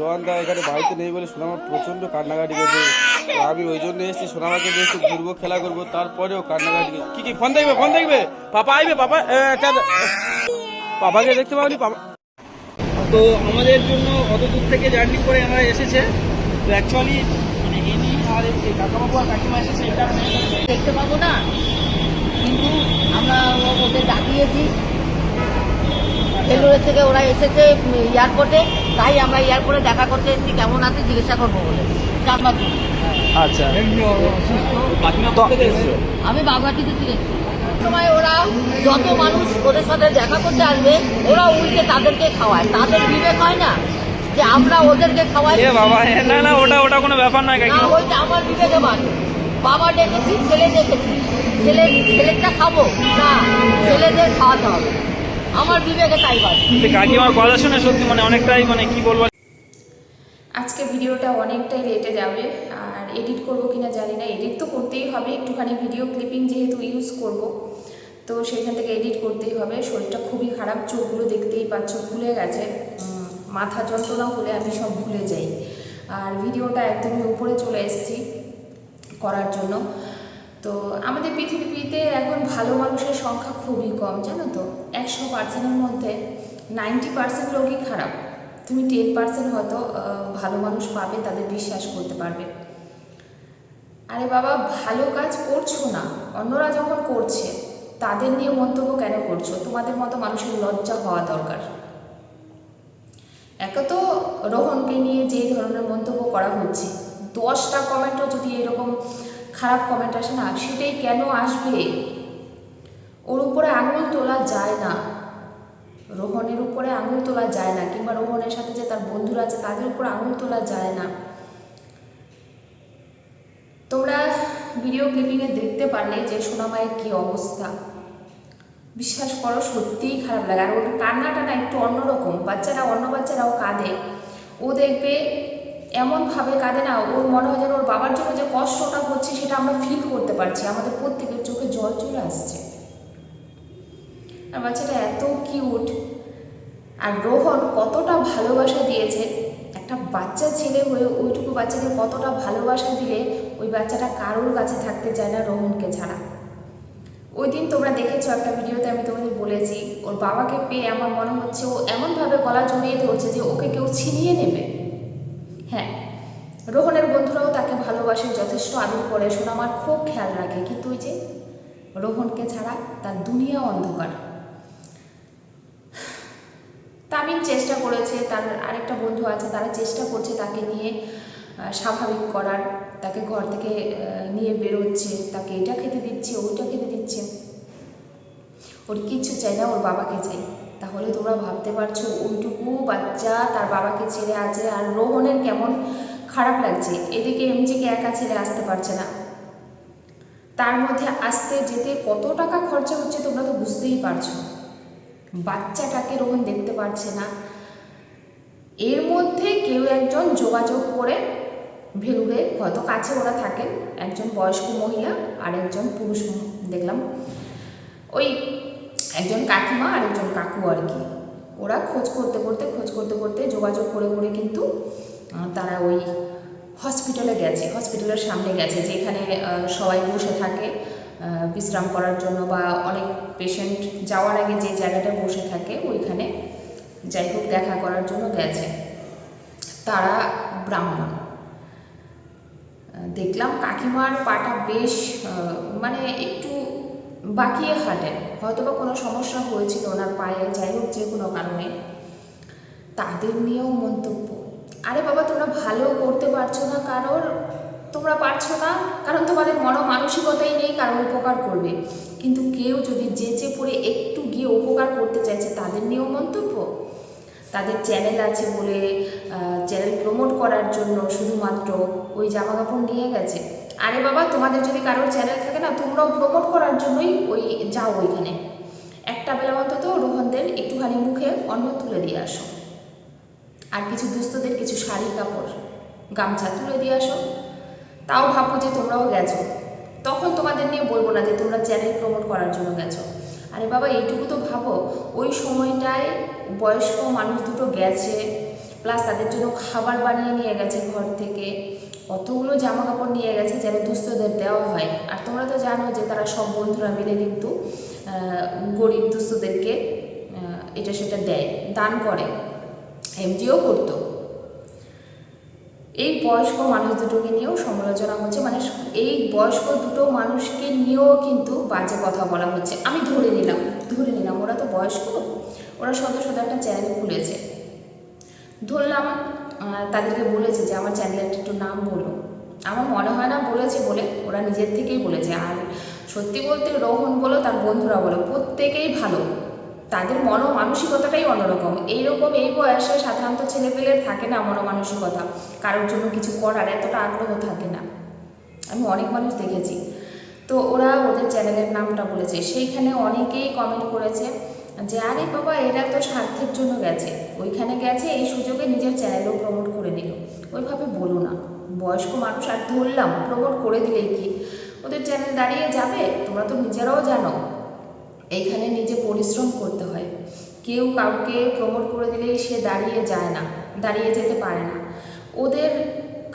রোহান দা এখানে বাড়িতে নেই বলে সোনামা প্রচণ্ড কান্নাকাটি করছে। আমি ওই জন্য এসেছি, সোনামাকে নিয়ে একটু ঘুরবো, খেলা করব, তারপরেও কান্নাকাটি। কি কি ফোন দেখবে ফোন দেখবে? পাপা আইবে, পাপা পাপাকে দেখতে পাবনি পাপা। তো আমাদের জন্য অত দূর থেকে জার্নি করে আমরা এসেছে। তো অ্যাকচুয়ালি মানে আর এই কাকাবাবু আর কাকিমা এসেছে, এটা দেখতে পাবো না। কিন্তু আমরা ওদের ডাকিয়েছি। ভেলোরের থেকে ওরা এসেছে এয়ারপোর্টে তাই আমরা এয়ারপোর্টে দেখা করতে এসেছি কেমন আছে জিজ্ঞাসা করব বলে। আচ্ছা। আমি বাগুয়াটিতে থেকে এসেছি। সময় ওরা যত মানুষ ওদের সাথে দেখা করতে আসবে ওরা উল্টে তাদেরকে খাওয়ায়। তাদের বিবেক হয় না যে আমরা ওদেরকে খাওয়াই। বাবা না না ওটা ওটা কোনো ব্যাপার নয় না কাকিমা ওইটা আমার বিবেকে মানে বাবা ডেকেছি ছেলে ডেকেছি। ছেলে ছেলেটা খাব? না ছেলেদের খাওয়াতে হবে। আমার বিবেকে তাই কাকিমার কথা শুনে সত্যি মানে অনেকটাই মানে কি বলব? আজকে ভিডিওটা অনেকটাই লেটে যাবে আর এডিট করব কিনা জানি না এডিট তো করতেই হবে একটুখানি ভিডিও ক্লিপিং যেহেতু ইউজ করব তো সেখান থেকে এডিট করতেই হবে। শরীরটা খুবই খারাপ চোখগুলো দেখতেই পাচ্ছ ভুলে গেছে। মাথা যন্ত্রণা হলে আমি সব ভুলে যাই। আর ভিডিওটা একদমই উপরে চলে এসেছি করার জন্য। তো আমাদের পৃথিবীতে এখন ভালো মানুষের সংখ্যা খুবই কম, জানো তো? একশো পার্সেন্টের মধ্যে নাইনটি পার্সেন্ট লোকই খারাপ। তুমি টেন পার্সেন্ট হয়তো ভালো মানুষ পাবে, তাদের বিশ্বাস করতে পারবে। আরে বাবা, ভালো কাজ করছ না। অন্যরা যখন করছে, তাদের নিয়ে মন্তব্য কেন করছ? তোমাদের মতো মানুষের লজ্জা হওয়া দরকার। একে তো রোহনকে নিয়ে যে ধরনের মন্তব্য করা হচ্ছে, দশটা কমেন্টও যদি এরকম খারাপ কমেন্ট আসে না সেটাই কেন আসবে? ওর উপরে আঙুল তোলা যায় না। রোহনের উপরে আঙুল তোলা যায় না, কিংবা রোহনের সাথে যে তার বন্ধুরা আছে, তাদের উপর আঙুল তোলা যায় না। তোমরা ভিডিও ক্লিপিংয়ে দেখতে পারলে যে সোনামায়ের কী অবস্থা। বিশ্বাস করো, সত্যিই খারাপ লাগে। আর ওর কান্নাটা না একটু অন্যরকম। বাচ্চারা, অন্য বাচ্চারাও কাঁদে। ও দেখবে এমনভাবে কাঁদে না, ওর মনে হয় যেন ওর বাবার জন্য যে কষ্টটা হচ্ছে সেটা আমরা ফিল করতে পারছি, আমাদের প্রত্যেকের চোখে জল চলে আসছে। আর বাচ্চাটা এত কিউট আর রোহন কতটা ভালোবাসা দিয়েছে। একটা বাচ্চা ছেলে হয়ে ওইটুকু বাচ্চাকে কতটা ভালোবাসা দিলে ওই বাচ্চাটা কারোর কাছে থাকতে চায় না রোহনকে ছাড়া। ওই দিন তোমরা দেখেছ একটা ভিডিওতে আমি তোমাদের বলেছি, ওর বাবাকে পেয়ে আমার মনে হচ্ছে ও এমনভাবে গলা জমিয়ে ধরছে যে ওকে কেউ ছিনিয়ে নেবে। রোহনের বন্ধুরাও তাকে ভালোবাসে, যথেষ্ট আদর করে। সোনামার খুব খেয়াল রাখে। কিন্তু ওই যে? রোহনকে ছাড়া তার দুনিয়া অন্ধকার। তামিম চেষ্টা করেছে, তার আরেকটা বন্ধু আছে, তারা চেষ্টা করছে তাকে নিয়ে স্বাভাবিক করার। তাকে ঘর থেকে নিয়ে বেরোচ্ছে, তাকে এটা খেতে দিচ্ছে, ওইটা খেতে দিচ্ছে। ওর কিচ্ছু চাই না, ওর বাবাকে চাই তাহলে তোমরা ভাবতে পারছ, ওইটুকু বাচ্চা তার বাবাকে ছেড়ে আছে, আর রোহনের কেমন খারাপ লাগছে। এদিকে এমজিকে একা ছেড়ে আসতে পারছে না। তার মধ্যে আসতে যেতে কত টাকা খরচা হচ্ছে তোমরা তো বুঝতেই পারছ। বাচ্চাটাকে রোহন দেখতে পারছে না। এর মধ্যে কেউ একজন যোগাযোগ করে ভেলুরে, হয়তো কাছে ওরা থাকেন, একজন বয়স্ক মহিলা আর একজন পুরুষ দেখলাম। ওই একজন কাকিমা আর একজন কাকু আর কি। ওরা খোঁজ করতে করতে, খোঁজ করতে করতে যোগাযোগ করে করে কিন্তু তারা ওই হসপিটালে গেছে হসপিটালের সামনে গেছে, যেখানে সবাই বসে থাকে বিশ্রাম করার জন্য বা অনেক পেশেন্ট যাওয়ার আগে যে জায়গাটা বসে থাকে, ওইখানে যাই হোক দেখা করার জন্য গেছে। তারা ব্রাহ্মণ। দেখলাম কাকিমার পাটা বেশ মানে একটু বাকিয়ে হাঁটেন। হয়তো বা কোনো সমস্যা হয়েছিল ওনার পায়ে, যাই হোক যে কোনো কারণে। তাদের নিয়েও মন্তব্য। আরে বাবা, তোমরা ভালো করতে পারছ না কারোর তোমরা পারছ না, কারণ তোমাদের মন মানসিকতাই নেই, কারণ উপকার করবে। কিন্তু কেউ যদি যেচে পড়ে একটু গিয়ে উপকার করতে চাইছে, তাদের নিয়েও মন্তব্য। তাদের চ্যানেল আছে বলে চ্যানেল প্রমোট করার জন্য শুধুমাত্র ওই জামা কাপড় নিয়ে গেছে। আরে বাবা, তোমাদের যদি কারোর চ্যানেল থাকে না, তোমরাও প্রমোট করার জন্যই ওই যাও ওইখানে। একটা বেলা অন্তত রোহনদের একটুখানি মুখে অন্ন তুলে দিয়ে আসো। আর কিছু দুস্থদের কিছু শাড়ি কাপড় গামছা তুলে দিয়ে আসো। তাও ভাবো যে তোমরাও গেছো। তখন তোমাদের নিয়ে বলব না যে তোমরা চ্যানেল প্রমোট করার জন্য গেছো। আরে বাবা, এইটুকু তো ভাবো, ওই সময়টায় বয়স্ক মানুষ দুটো গেছে প্লাস তাদের জন্য খাবার বানিয়ে নিয়ে গেছে ঘর থেকে। কতগুলো জামা কাপড় নিয়ে গেছে যেন দুস্থদের দেওয়া হয়। আর তোমরা তো জানো যে তারা সব বন্ধুরা মিলে কিন্তু গরিব দুস্থদেরকে এটা সেটা দেয়, দান করে। এমজিও করতো। এই বয়স্ক মানুষ দুটোকে নিয়েও সমালোচনা হচ্ছে মানে এই বয়স্ক দুটো মানুষকে নিয়েও কিন্তু বাজে কথা বলা হচ্ছে। আমি ধরে নিলাম ধরে নিলাম, ওরা তো বয়স্ক, ওরা শত শত একটা চ্যানেল খুলেছে। ধরলাম তাদেরকে বলেছে যে, আমার চ্যানেলের একটু নাম বলো। আমার মনে হয় না বলেছে বলে, ওরা নিজের থেকেই বলেছে। আর সত্যি বলতে রোহন বলো, তার বন্ধুরা বলো, প্রত্যেকেই ভালো। তাদের মন মানসিকতাটাই অন্যরকম। এইরকম এই বয়সে সাধারণত ছেলেপেলের থাকে না মন মানসিকতা কারোর জন্য কিছু করার এতটা আগ্রহ থাকে না। আমি অনেক মানুষ দেখেছি। তো ওরা ওদের চ্যানেলের নামটা বলেছে। সেইখানে অনেকেই কমেন্ট করেছে যে, আরে বাবা, এরা তো স্বার্থের জন্য গেছে। ওইখানে গেছে, এই সুযোগে নিজের চ্যানেলও প্রমোট করে নিল। ওইভাবে বলো না। বয়স্ক মানুষ আর ধরলাম প্রমোট করে দিলেই কি? ওদের চ্যানেল দাঁড়িয়ে যাবে? তোমরা তো নিজেরাও জানো। এইখানে নিজে পরিশ্রম করতে হয়। কেউ কাউকে প্রমোট করে দিলেই সে দাঁড়িয়ে যায় না, দাঁড়িয়ে যেতে পারে না। ওদের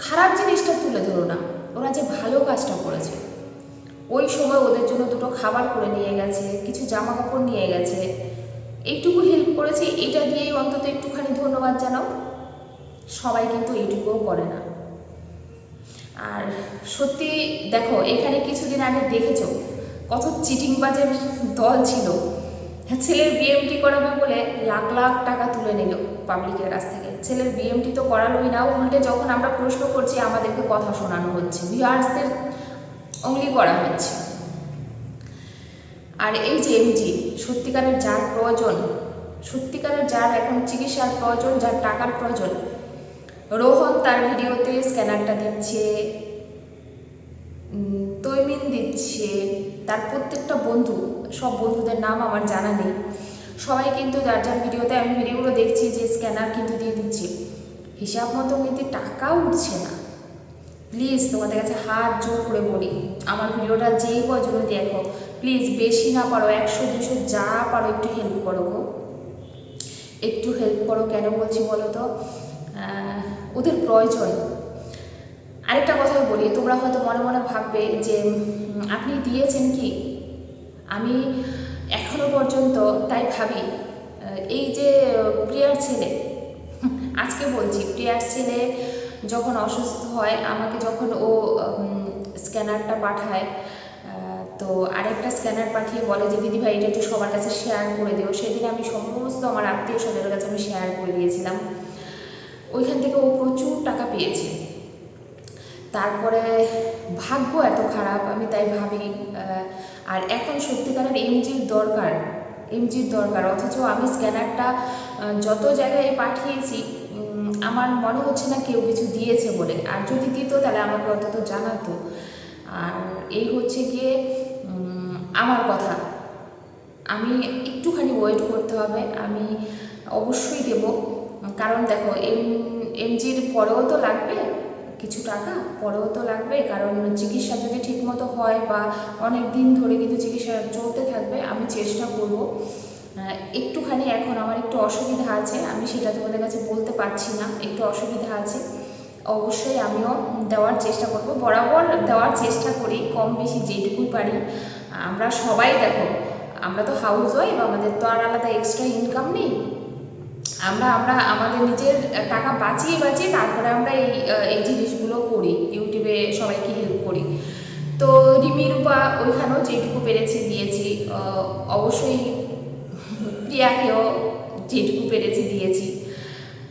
খারাপ জিনিসটা তুলে ধরো না, ওরা যে ভালো কাজটা করেছে। ওই সময় ওদের জন্য দুটো খাবার করে নিয়ে গেছে, কিছু জামা কাপড় নিয়ে গেছে। এইটুকু হেল্প করেছে, এটা দিয়েই অন্তত একটুখানি ধন্যবাদ জানাও। সবাই কিন্তু এইটুকুও করে না। আর সত্যি দেখো, এখানে কিছুদিন আগে দেখেছ কত চিটিংবাজের দল ছিল। ছেলের বিএমটি করাবে বলে লাখ লাখ টাকা তুলে নিল পাবলিকের কাছ থেকে। ছেলের বিএমটি তো করালোই না, উল্টে যখন আমরা প্রশ্ন করছি, আমাদেরকে কথা শোনানো হচ্ছে। ভিউয়ার্সদের অঙ্গলি করা হচ্ছে। আর এই যে এমজি সত্যিকারের যার প্রয়োজন, সত্যিকারের যার এখন চিকিৎসার প্রয়োজন, যার টাকার প্রয়োজন, রোহন তার ভিডিওতে স্ক্যানারটা দিচ্ছে তৈমিন দিচ্ছে, তার প্রত্যেকটা বন্ধু, সব বন্ধুদের নাম আমার জানা নেই। সবাই কিন্তু যার যার ভিডিওতে আমি ভিডিওগুলো দেখছি যে স্ক্যানার কিন্তু দিয়ে দিচ্ছে। হিসাব মতো কিন্তু টাকা উঠছে না। প্লিজ তোমাদের কাছে হাত জোর করে বলি, আমার ভিডিওটা যেই কজনে দেখো, প্লিজ বেশি না পারো, একশো, দুশো যা পারো একটু হেল্প করো গো। একটু হেল্প করো কেন বলছি বলো তো? ওদের প্রয়োজন। আরেকটা কথা বলি, তোমরা হয়তো মনে মনে ভাববে যে আপনি দিয়েছেন কি? আমি এখনও পর্যন্ত তাই ভাবি। এই যে প্রিয়ার ছেলে, আজকে বলছি, প্রিয়ার ছেলে যখন অসুস্থ হয়, আমাকে যখন ও স্ক্যানারটা পাঠায় তো আরেকটা স্ক্যানার পাঠিয়ে বলে যে দিদি ভাই এটা একটু সবার কাছে শেয়ার করে দিও। সেদিন আমি সমস্ত আমার আত্মীয় স্বজনের কাছে আমি শেয়ার করে দিয়েছিলাম। ওইখান থেকে ও প্রচুর টাকা পেয়েছে। তারপরে ভাগ্য এত খারাপ, আমি তাই ভাবি আর এখন সত্যিকারের এমজির দরকার এমজির দরকার, অথচ আমি স্ক্যানারটা যত জায়গায় পাঠিয়েছি আমার মনে হচ্ছে না কেউ কিছু দিয়েছে বলে। আর যদি দিত, তাহলে আমাকে অন্তত জানাতো। আর এই হচ্ছে গিয়ে আমার কথা। আমি একটুখানি ওয়েট করতে হবে, আমি অবশ্যই দেব। কারণ দেখো এম এমজির পরেও তো লাগবে কিছু টাকা, পরেও তো লাগবে। কারণ চিকিৎসা যদি ঠিকমতো হয় বা অনেক দিন ধরে কিন্তু চিকিৎসা চলতে থাকবে, আমি চেষ্টা করব। একটুখানি এখন আমার একটু অসুবিধা আছে, আমি সেটা তোমাদের কাছে বলতে পারছি না, একটু অসুবিধা আছে। অবশ্যই আমিও দেওয়ার চেষ্টা করব। বরাবর দেওয়ার চেষ্টা করি, কম বেশি যেটুকুই পারি। আমরা সবাই দেখো, আমরা তো হাউস ওয়াইফ আমাদের তো আর আলাদা এক্সট্রা ইনকাম নেই। আমরা আমরা আমাদের নিজের টাকা বাঁচিয়ে বাঁচিয়ে তারপরে আমরা এই এই জিনিসগুলো করি। ইউটিউবে সবাইকে হেল্প করি। তো রিমি, রূপা, ওইখানেও যেটুকু পেরেছি দিয়েছি। অবশ্যই প্রিয়াকেও যেটুকু পেরেছি দিয়েছি।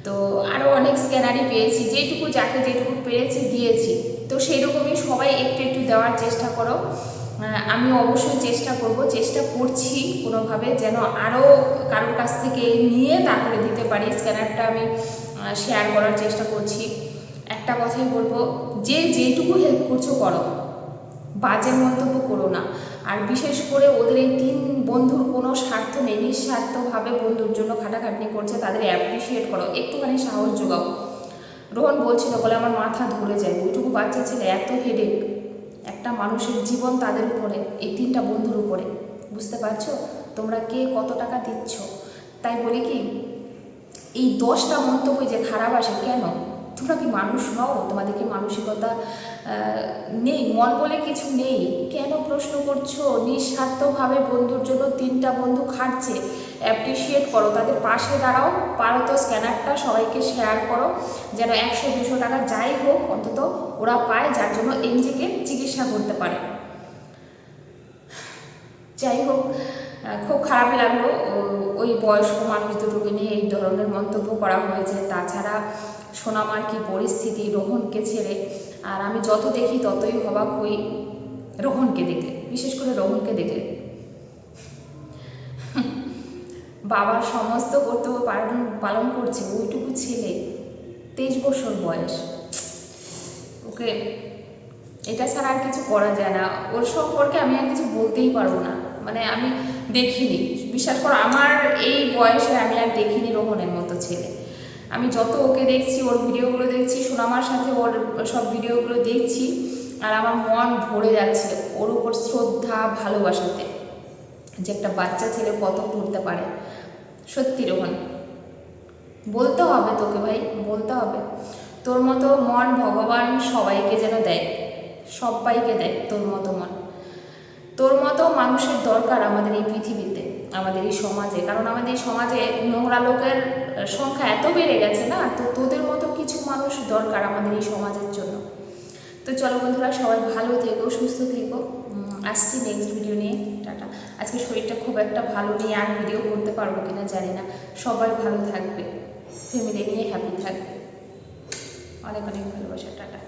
তো আরও অনেক স্ক্যানারই পেয়েছি। যেটুকু, যাকে যেটুকু পেরেছি দিয়েছি। তো সেই রকমই সবাই একটু একটু দেওয়ার চেষ্টা করো। আমি অবশ্যই চেষ্টা করব, চেষ্টা করছি কোনোভাবে যেন আরও কারোর কাছ থেকে নিয়ে তারপরে দিতে পারি। স্ক্যানারটা আমি শেয়ার করার চেষ্টা করছি। একটা কথাই বলব, যে যেটুকু হেল্প করছ করো, বাজে মন্তব্য করো না। আর বিশেষ করে ওদের এই তিন বন্ধুর কোনো স্বার্থ নেই, নিঃস্বার্থভাবে বন্ধুর জন্য খাটাখাটনি করছে, তাদের অ্যাপ্রিসিয়েট করো, একটুখানি সাহস যোগাও। রোহন বলছিল, বলে আমার মাথা ধরে যায়, ওইটুকু বাচ্চা ছেলে, এত হেডেক একটা মানুষের জীবন তাদের উপরে, এই তিনটা বন্ধুর উপরে। বুঝতে পারছ? তোমরা কে কত টাকা দিচ্ছ? তাই বলি কি, এই দশটা মন্তব্য যে খারাপ আসে কেন? তোমরা কি মানুষ নও? তোমাদের কি মানসিকতা নেই? মন বলে কিছু নেই? কেন প্রশ্ন করছ? নিঃস্বার্থভাবে বন্ধুর জন্য তিনটা বন্ধু খাটছে। অ্যাপ্রিসিয়েট করো, তাদের পাশে দাঁড়াও, পারো তো স্ক্যানারটা সবাইকে শেয়ার করো, যেন একশো, দুশো টাকা যাই হোক, অন্তত ওরা পায়, যার জন্য এনজিকে চিকিৎসা করতে পারে। যাই হোক খুব খারাপ লাগল ওই বয়স্ক মানুষ দুটোকে নিয়ে এই ধরনের মন্তব্য করা হয়েছে। তাছাড়া সোনামার কি পরিস্থিতি রোহনকে ছেড়ে? আর আমি যত দেখি ততই অবাক হই রোহনকে দেখলে, বিশেষ করে রোহনকে দেখলে। বাবার সমস্ত কর্তব্য পালন পালন করছে, ওইটুকু ছেলে, তেইশ বছর বয়স। ওকে, এটা ছাড়া আর কিছু করা যায় না। ওর সম্পর্কে আমি আর কিছু বলতেই পারব না। মানে আমি দেখিনি। বিশ্বাস করো, আমার এই বয়সে আমি আর দেখিনি রোহনের মতো ছেলে। আমি যত ওকে দেখছি, ওর ভিডিওগুলো দেখছি, সোনামার সাথে ওর সব ভিডিওগুলো দেখছি, আর আমার মন ভরে যাচ্ছে ওর উপর শ্রদ্ধা, ভালোবাসাতে। যে একটা বাচ্চা ছেলে কত করতে পারে। সত্যি রোহন। বলতে হবে তোকে ভাই, বলতে হবে। তোর মতো মন ভগবান সবাইকে যেন দেয়। সবাইকে দেয় তোর মতো মন। তোর মতো মানুষের দরকার আমাদের এই পৃথিবীতে, আমাদের এই সমাজে। কারণ আমাদের এই সমাজে নোংরা লোকের সংখ্যা এত বেড়ে গেছে না, তো তোদের মতো কিছু মানুষ দরকার আমাদের এই সমাজের জন্য। তো চলো বন্ধুরা, সবাই ভালো থেকো, সুস্থ থেকো। আসছি নেক্সট ভিডিও নিয়ে, টাটা। আজকে শরীরটা খুব একটা ভালো নেই, আর ভিডিও করতে পারব কিনা জানি না। সবাই ভালো থাকবে ফ্যামিলি নিয়ে হ্যাপি থাকবে। অনেক অনেক ভালোবাসা, টাটা।